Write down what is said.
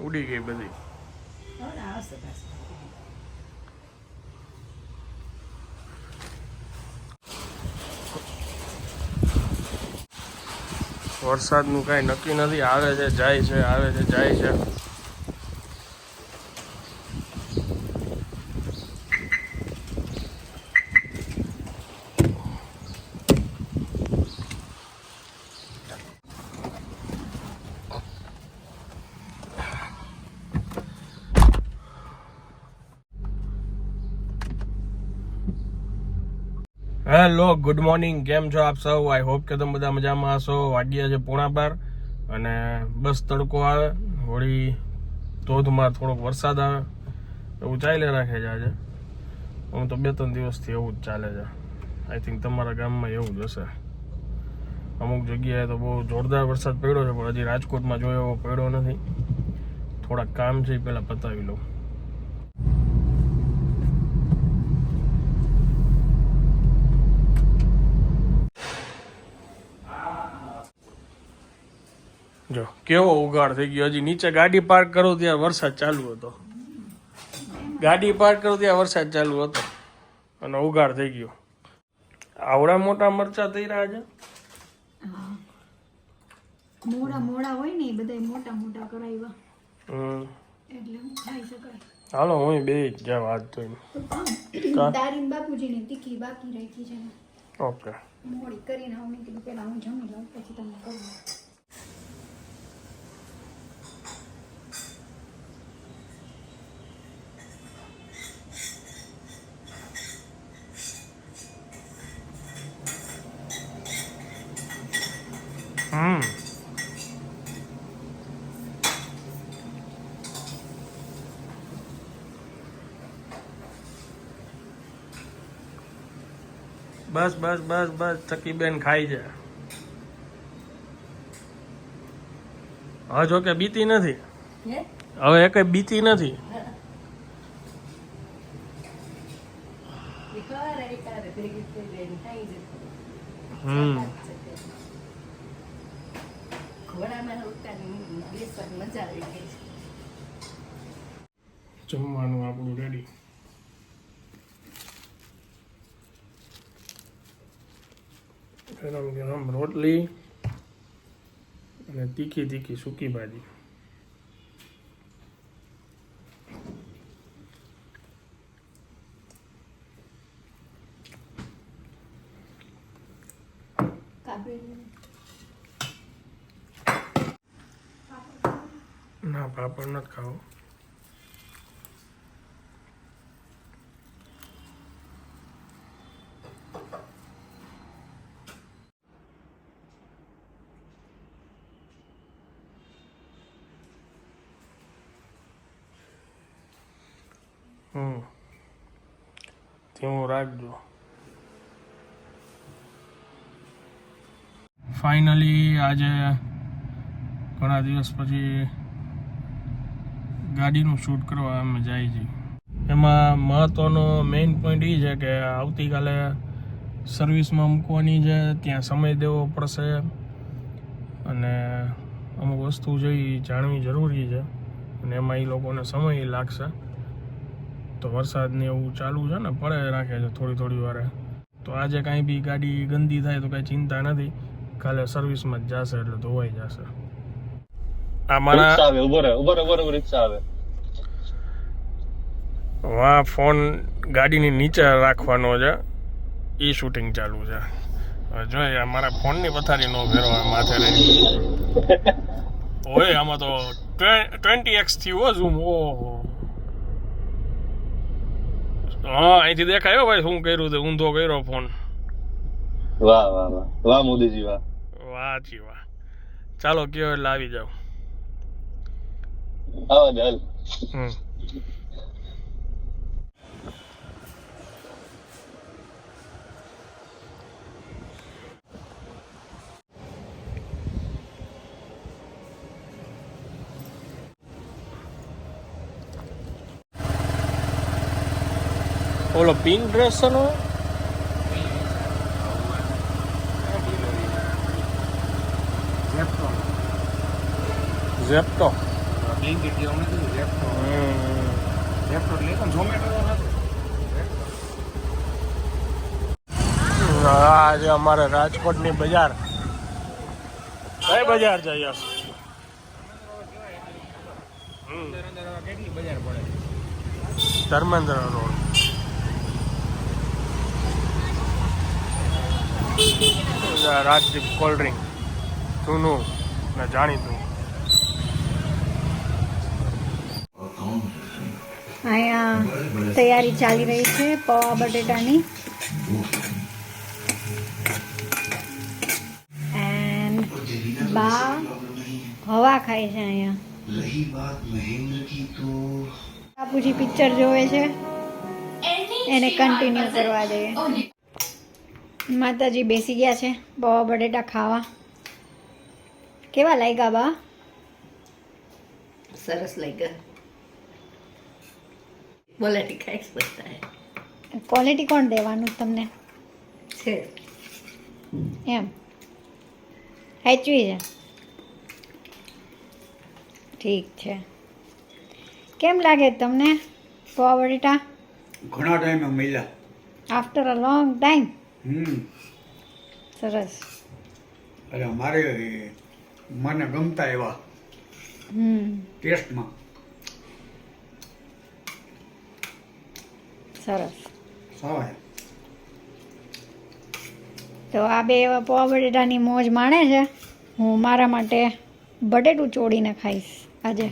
ઉડી ગઈ બધી. વરસાદનું કાંઈ નક્કી નથી. આવે છે, જાય છે, આવે છે, જાય છે. હેલો ગુડ મોર્નિંગ કેમ છો આપ સૌ? આઈ હોપ કે તમે બધા મજામાં હશો. વાગ્યા છે પૂણા બાર અને બસ તડકો આવે. હોળી ધોધમાં થોડોક વરસાદ આવે. એવું ચાલ્યા રાખે છે આજે. હું તો બે ત્રણ દિવસથી એવું જ ચાલે છે. આઈ થિંક તમારા ગામમાં એવું જ હશે. અમુક જગ્યાએ તો બહુ જોરદાર વરસાદ પડ્યો છે, પણ હજી રાજકોટમાં જોયો એવો પડ્યો નથી. થોડાક કામ છે એ પહેલાં પતાવી લઉં. જો કેવો ઉઘાડ થઈ ગયો. હજી નીચે ગાડી પાર્ક કરો ત્યાં વરસાદ ચાલુ હતો. ગાડી પાર્ક કરો ત્યાં વરસાદ ચાલુ હતો. અને ઉઘાડ થઈ ગયો. આવડા મોટા મરચા થઈ રહ્યા છે મોડા મોડા હોય ને બધા મોટા મોટા કરાવ્યા હમ. એટલે ખાઈ શકાય. હાલો હું બે જ વાત? દારીન તીખી બાકી રાખી છે ઓકે. મોડી કરીને હું કીધું પેલા હું જમી લઉં પછી તમે કરો હમ બસ બસ બસ બસ ચકીબેન ખાઈ છે હા જો કે બીતી નથી. હવે એ કઈ બીતી નથી. હમ. ઘોડામાં ઉતારી બેસવાની મજા આવી ગઈ છે. જમવાનું આપણું રેડી ગરમ ગરમ રોટલી અને તીખી તીખી સૂકી ભાજી. કાબરી ના પાપડ નથી ખાવો. હમ. ધીમું રાખજો. ફાઇનલી આજે ઘણા દિવસ પછી ગાડીનું શૂટ કરવા અમે જાય છે. એમાં મહત્વનો મેઇન પોઈન્ટ એ છે કે આવતીકાલે સર્વિસમાં મૂકવાની છે, ત્યાં સમય દેવો પડશે અને અમુક વસ્તુ એ જાણવી જરૂરી છે અને એમાં એ લોકોને સમય લાગશે. તો વરસાદને એવું ચાલુ છે ને, પડે રાખે છે થોડી થોડી વારે. તો આજે કાંઈ બી ગાડી ગંદી થાય તો કાંઈ ચિંતા નથી. કાલે સર્વિસમાં જ જશે એટલે ધોવાઈ જશે. રિક્ષા આવે ઊભો રહે ઊભો રહે ઊભો રહે રિક્ષા આવે વા ફોન ગાડીની નીચે રાખવાનો છે એ શૂટિંગ ચાલુ છે જોઈએ મારા ફોનની પથારી નો ફેરો આ માથે રહી ઓય આમાં તો ટ્વેન્ટી એક્સથી હો ઝૂમ ઓહો હા અહીંથી દેખાયો ભાઈ શું કર્યું તે ઊંધો કર્યો ફોન વાહ વાહ વાહ વાહ મોદીજી વાહ વાહ જી વાહ ચાલો કયો એટલે આવી જાઓ હા હાલ હમ ઓલો પિંક ડ્રેસ છે ઝેપ્ટો ઝેપ્ટો બ્લિંકિટ જેવું નથી રેપ્ટો રેપ્ટો એટલે પણ ઝોમેટો નથી આ છે અમારે રાજકોટની બજાર. કઈ બજાર પડે Dharmendra road. Rajdeep cold drink જૂનું ને જાણીતું. અહીંયા તૈયારી ચાલી રહી છે પૌવા બટેટાની. એન્ડ બા હવા ખાય છે અહીંયા. રહી બાપુજી પિક્ચર જોવે છે. એને કન્ટિન્યુ કરવા જોઈએ. માતાજી બેસી ગયા છે પૌવા બટેટા ખાવા. કેવા લાગ્યા બા? સરસ લાગ્યા. બોલેટી ખાઈશ બધા ક્વોલિટી કોણ દેવાનું તમને? છે. એમ. હેચવી છે. ઠીક છે. કેમ લાગે તમને પૌવા બટેટા ઘણા ટાઈમે મળ્યા. After a long time hmm. સરસ. અરે મારે મને ગમતા એવા હમ. ટેસ્ટમાં. સરસ. તો આ બે એવા પૌવા મોજ માણે છે. હું મારા માટે બટેટું ચોળીને ખાઈશ આજે.